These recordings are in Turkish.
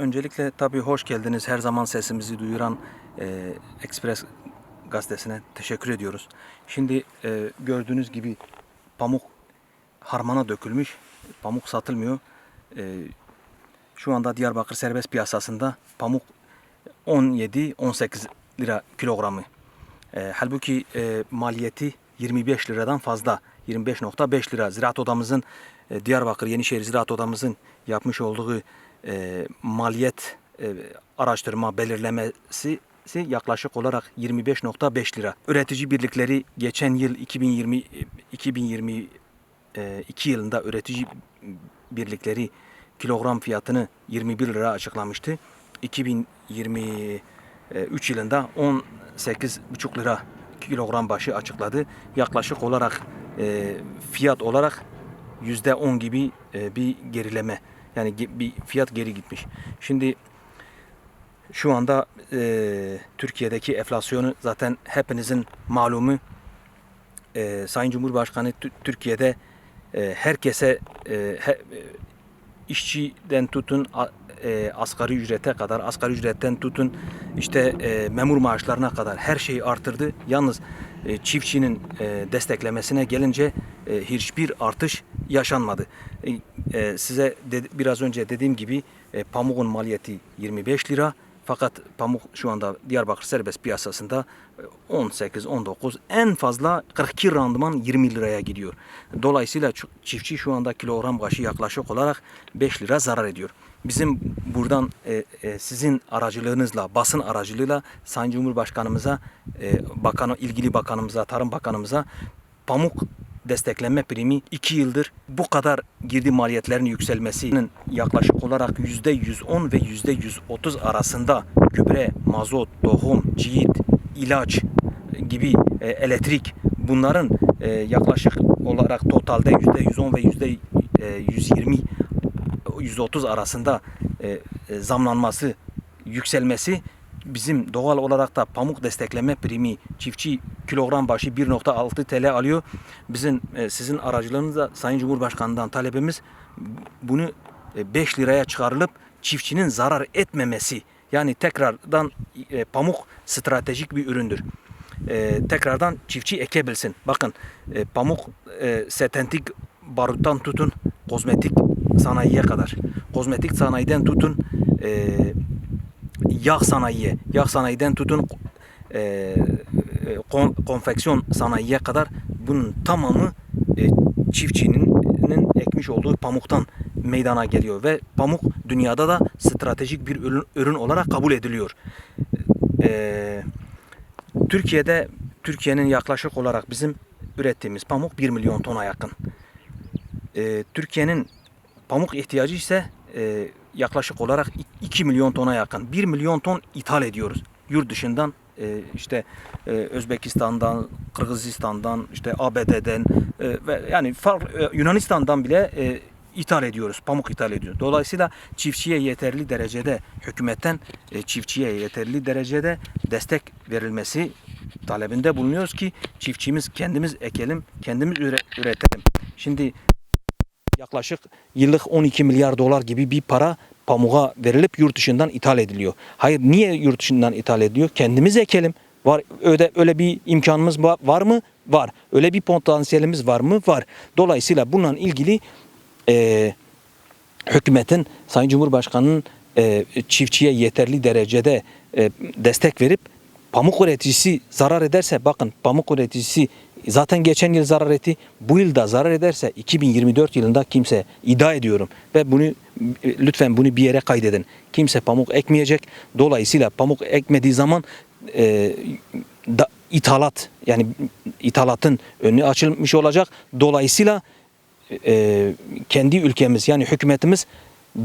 Öncelikle tabii hoş geldiniz. Her zaman sesimizi duyuran e, Express gazetesine teşekkür ediyoruz. Şimdi e, gördüğünüz gibi pamuk harmana dökülmüş. Pamuk satılmıyor. E, şu anda Diyarbakır serbest piyasasında pamuk 17-18 lira kilogramı. E, halbuki e, maliyeti 25 liradan fazla. 25.5 lira. Ziraat Odamızın e, Diyarbakır Yenişehir Ziraat Odamızın yapmış olduğu e, maliyet e, araştırma belirlemesi yaklaşık olarak 25.5 lira. Üretici birlikleri geçen yıl 2020 2022 yılında üretici birlikleri kilogram fiyatını 21 lira açıklamıştı. 2023 yılında 18,5 lira kilogram başı açıkladı. Yaklaşık olarak e, fiyat olarak yüzde 10 gibi e, bir gerileme. Yani bir fiyat geri gitmiş. Şimdi şu anda e, Türkiye'deki enflasyonu zaten hepinizin malumu. E, Sayın Cumhurbaşkanı Tü- Türkiye'de e, herkese e, he- işçiden tutun e, asgari ücrete kadar, asgari ücretten tutun işte e, memur maaşlarına kadar her şeyi artırdı. Yalnız e, çiftçinin e, desteklemesine gelince e, hiçbir artış yaşanmadı. E, e, size de- biraz önce dediğim gibi e, pamuğun maliyeti 25 lira. Fakat pamuk şu anda Diyarbakır serbest piyasasında e, 18-19 en fazla 42 randıman 20 liraya gidiyor. Dolayısıyla çiftçi şu anda kilogram başı yaklaşık olarak 5 lira zarar ediyor. Bizim buradan e, e, sizin aracılığınızla, basın aracılığıyla Sayın Cumhurbaşkanımıza, e, bakanı, ilgili bakanımıza, Tarım Bakanımıza pamuk desteklenme primi 2 yıldır bu kadar girdi maliyetlerin yükselmesinin yaklaşık olarak %110 ve %130 arasında gübre, mazot, tohum, ciğit, ilaç gibi e, elektrik bunların e, yaklaşık olarak totalde %110 ve %120 %30 arasında e, e, zamlanması, yükselmesi bizim doğal olarak da pamuk destekleme primi çiftçi kilogram başı 1.6 TL alıyor. Bizim e, sizin aracılığınızla Sayın Cumhurbaşkanı'ndan talebimiz bunu e, 5 liraya çıkarılıp çiftçinin zarar etmemesi. Yani tekrardan e, pamuk stratejik bir üründür. E, tekrardan çiftçi ekebilsin. Bakın e, pamuk e, sentetik baruttan tutun kozmetik sanayiye kadar. Kozmetik sanayiden tutun e, yağ sanayiye, yağ sanayiden tutun e, e, kon, konfeksiyon sanayiye kadar bunun tamamı e, çiftçinin ekmiş olduğu pamuktan meydana geliyor ve pamuk dünyada da stratejik bir ürün, ürün olarak kabul ediliyor. E, Türkiye'de Türkiye'nin yaklaşık olarak bizim ürettiğimiz pamuk 1 milyon tona yakın. E, Türkiye'nin pamuk ihtiyacı ise e, yaklaşık olarak 2 milyon tona yakın. 1 milyon ton ithal ediyoruz. Yurt dışından e, işte e, Özbekistan'dan, Kırgızistan'dan, işte ABD'den e, ve yani farklı, e, Yunanistan'dan bile e, ithal ediyoruz. Pamuk ithal ediyoruz. Dolayısıyla çiftçiye yeterli derecede hükümetten e, çiftçiye yeterli derecede destek verilmesi talebinde bulunuyoruz ki çiftçimiz kendimiz ekelim, kendimiz üre- üretelim. Şimdi yaklaşık yıllık 12 milyar dolar gibi bir para pamuğa verilip yurt dışından ithal ediliyor. Hayır niye yurt dışından ithal ediliyor? Kendimiz ekelim. Var öyle öyle bir imkanımız va- var mı? Var. Öyle bir potansiyelimiz var mı? Var. Dolayısıyla bununla ilgili e, hükümetin Sayın Cumhurbaşkanı'nın e, çiftçiye yeterli derecede e, destek verip pamuk üreticisi zarar ederse bakın pamuk üreticisi zaten geçen yıl zarar etti. Bu yıl da zarar ederse 2024 yılında kimse iddia ediyorum ve bunu lütfen bunu bir yere kaydedin. Kimse pamuk ekmeyecek. Dolayısıyla pamuk ekmediği zaman e, da, ithalat yani ithalatın önü açılmış olacak. Dolayısıyla e, kendi ülkemiz yani hükümetimiz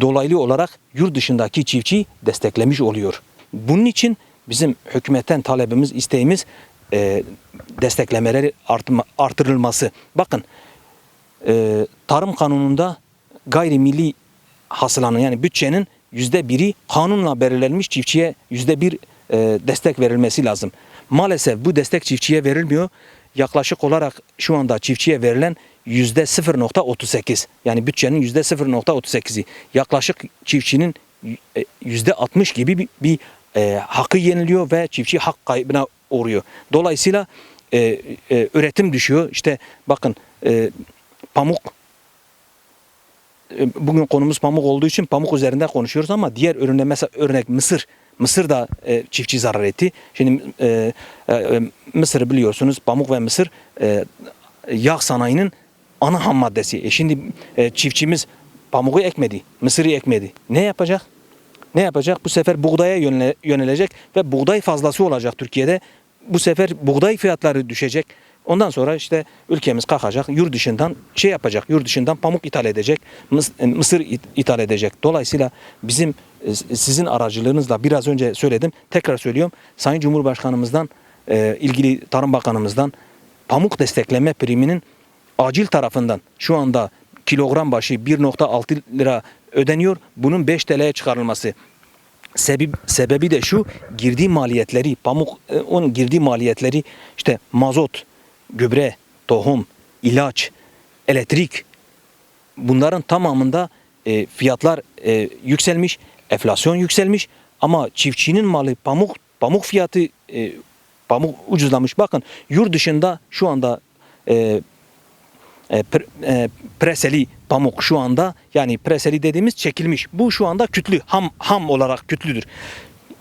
dolaylı olarak yurt dışındaki çiftçiyi desteklemiş oluyor. Bunun için bizim hükümetten talebimiz, isteğimiz e, desteklemeleri artma, artırılması. Bakın e, tarım kanununda gayrimilli hasılanın yani bütçenin yüzde biri kanunla belirlenmiş çiftçiye yüzde bir e, destek verilmesi lazım. Maalesef bu destek çiftçiye verilmiyor. Yaklaşık olarak şu anda çiftçiye verilen yüzde 0.38 yani bütçenin yüzde 0.38'i yaklaşık çiftçinin e, yüzde 60 gibi bir, bir e, hakkı yeniliyor ve çiftçi hak kaybına uğruyor. Dolayısıyla e, e, üretim düşüyor. İşte bakın e, pamuk e, bugün konumuz pamuk olduğu için pamuk üzerinde konuşuyoruz ama diğer ürünler mesela örnek mısır. Mısır da e, çiftçi zarar etti. Şimdi e, e, Mısır biliyorsunuz pamuk ve mısır e, yağ sanayinin ana ham maddesi. E şimdi e, çiftçimiz pamuğu ekmedi, mısırı ekmedi. Ne yapacak? Ne yapacak? Bu sefer buğdaya yönele- yönelecek ve buğday fazlası olacak Türkiye'de. Bu sefer buğday fiyatları düşecek. Ondan sonra işte ülkemiz kalkacak, yurt dışından şey yapacak, yurt dışından pamuk ithal edecek, e, mısır it- ithal edecek. Dolayısıyla bizim e, sizin aracılığınızla biraz önce söyledim, tekrar söylüyorum. Sayın Cumhurbaşkanımızdan, e, ilgili Tarım Bakanımızdan pamuk destekleme priminin acil tarafından şu anda kilogram başı 1.6 lira ödeniyor. Bunun 5 TL'ye çıkarılması. Sebebi, sebebi de şu girdi maliyetleri pamuk e, onun girdi maliyetleri işte mazot, gübre, tohum, ilaç, elektrik bunların tamamında e, fiyatlar e, yükselmiş, enflasyon yükselmiş ama çiftçinin malı pamuk pamuk fiyatı e, pamuk ucuzlamış. Bakın yurt dışında şu anda e, e, e, preseli pamuk şu anda yani preseli dediğimiz çekilmiş. Bu şu anda kütlü ham ham olarak kütlüdür.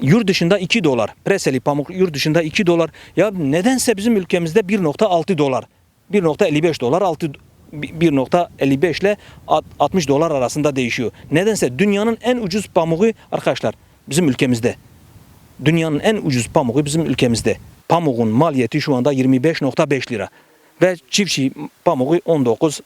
Yurt dışında 2 dolar. Preseli pamuk yurt dışında 2 dolar. Ya nedense bizim ülkemizde 1.6 dolar. 1.55 dolar 6 1.55 ile alt- 60 dolar arasında değişiyor. Nedense dünyanın en ucuz pamuğu arkadaşlar bizim ülkemizde. Dünyanın en ucuz pamuğu bizim ülkemizde. Pamuğun maliyeti şu anda 25.5 lira. Ve çiftçi pamuğu 19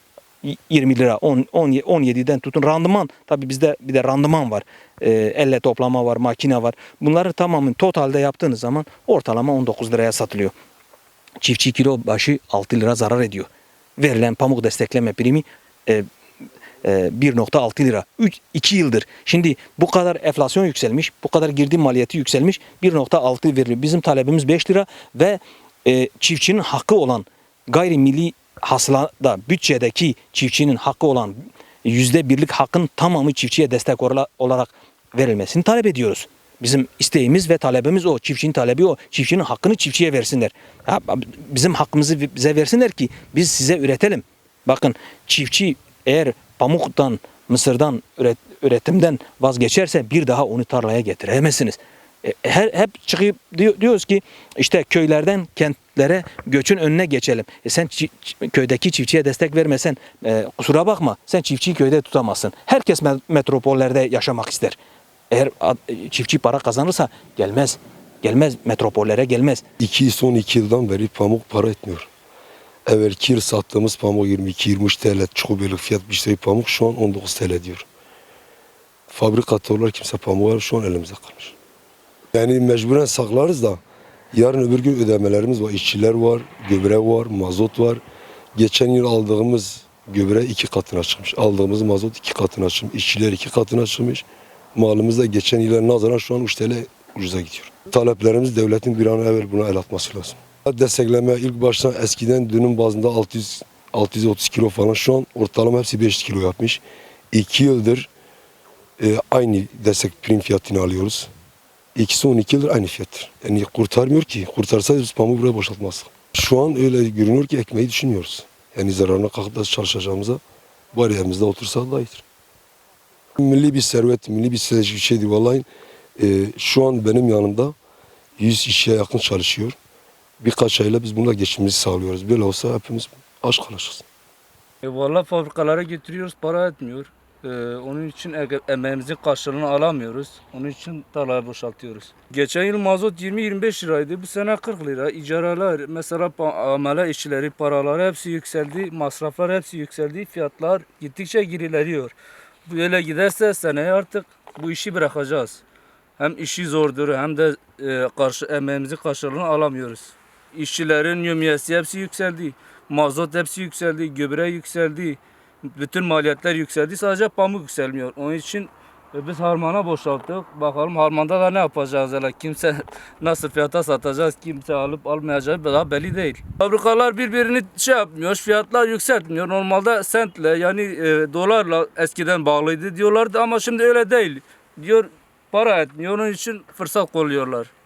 20 lira 10, 10 17'den tutun. Randıman tabi bizde bir de randıman var. Ee, elle toplama var makine var. Bunları tamamını totalde yaptığınız zaman ortalama 19 liraya satılıyor. Çiftçi kilo başı 6 lira zarar ediyor. Verilen pamuk destekleme primi e, e, 1.6 lira. 3 2 yıldır. Şimdi bu kadar enflasyon yükselmiş, bu kadar girdi maliyeti yükselmiş 1.6 veriliyor. Bizim talebimiz 5 lira ve e, çiftçinin hakkı olan gayrimilli hasılada bütçedeki çiftçinin hakkı olan yüzde birlik hakkın tamamı çiftçiye destek ola- olarak verilmesini talep ediyoruz. Bizim isteğimiz ve talebimiz o. Çiftçinin talebi o. Çiftçinin hakkını çiftçiye versinler. Ha, bizim hakkımızı bize versinler ki biz size üretelim. Bakın çiftçi eğer pamuktan, mısırdan, üret, üretimden vazgeçerse bir daha onu tarlaya getiremezsiniz. E, Her, hep çıkıp diyor- diyoruz ki işte köylerden kentlere göçün önüne geçelim. E sen köydeki çiftçiye destek vermesen e, kusura bakma sen çiftçiyi köyde tutamazsın. Herkes me- metropollerde yaşamak ister. Eğer ad- çiftçi para kazanırsa gelmez. Gelmez metropollere gelmez. İki, son iki yıldan beri pamuk para etmiyor. Evvelki yıl sattığımız pamuk 22-23 TL çubuğluk fiyat bir şey pamuk şu an 19 TL diyor. Fabrikatörler kimse pamuğu şu an elimizde kalmış. Yani mecburen saklarız da yarın öbür gün ödemelerimiz var. İşçiler var, gübre var, mazot var. Geçen yıl aldığımız gübre iki katına çıkmış. Aldığımız mazot iki katına çıkmış. İşçiler iki katına çıkmış. Malımız da geçen yıla nazaran şu an 3 TL ucuza gidiyor. Taleplerimiz devletin bir an evvel buna el atması lazım. Destekleme ilk başta eskiden dönüm bazında 600 630 kilo falan şu an ortalama hepsi 500 kilo yapmış. 2 yıldır e, aynı destek prim fiyatını alıyoruz. İkisi 12 yıldır aynı fiyattır. Yani kurtarmıyor ki. Kurtarsaydı biz pamuğu buraya boşaltmazdık. Şu an öyle görünüyor ki ekmeği düşünüyoruz. Yani zararına kalkıp da çalışacağımıza bari evimizde otursa daha iyidir. Milli bir servet, milli bir stratejik şeydi. Vallahi e, şu an benim yanımda 100 işçiye yakın çalışıyor. Birkaç ayla biz bununla geçimimizi sağlıyoruz. Böyle olsa hepimiz aç kalacağız. E valla fabrikalara getiriyoruz para etmiyor. E, onun için emeğimizin karşılığını alamıyoruz. Onun için tarlayı boşaltıyoruz. Geçen yıl mazot 20-25 liraydı. Bu sene 40 lira. İcaralar, mesela amele işçileri paraları hepsi yükseldi. Masraflar hepsi yükseldi. Fiyatlar gittikçe gerileniyor. Böyle giderse seneye artık bu işi bırakacağız. Hem işi zordur hem de e, karşı emeğimizin karşılığını alamıyoruz. İşçilerin yömiyesi hepsi yükseldi. Mazot hepsi yükseldi, gübre yükseldi. Bütün maliyetler yükseldi. Sadece pamuk yükselmiyor. Onun için E biz harmana boşalttık. Bakalım harmanda da ne yapacağız hele. Kimse nasıl fiyata satacağız, kimse alıp almayacağı daha belli değil. Fabrikalar birbirini şey yapmıyor, fiyatlar yükseltmiyor. Normalde sentle yani e, dolarla eskiden bağlıydı diyorlardı ama şimdi öyle değil. Diyor para etmiyor, onun için fırsat kolluyorlar.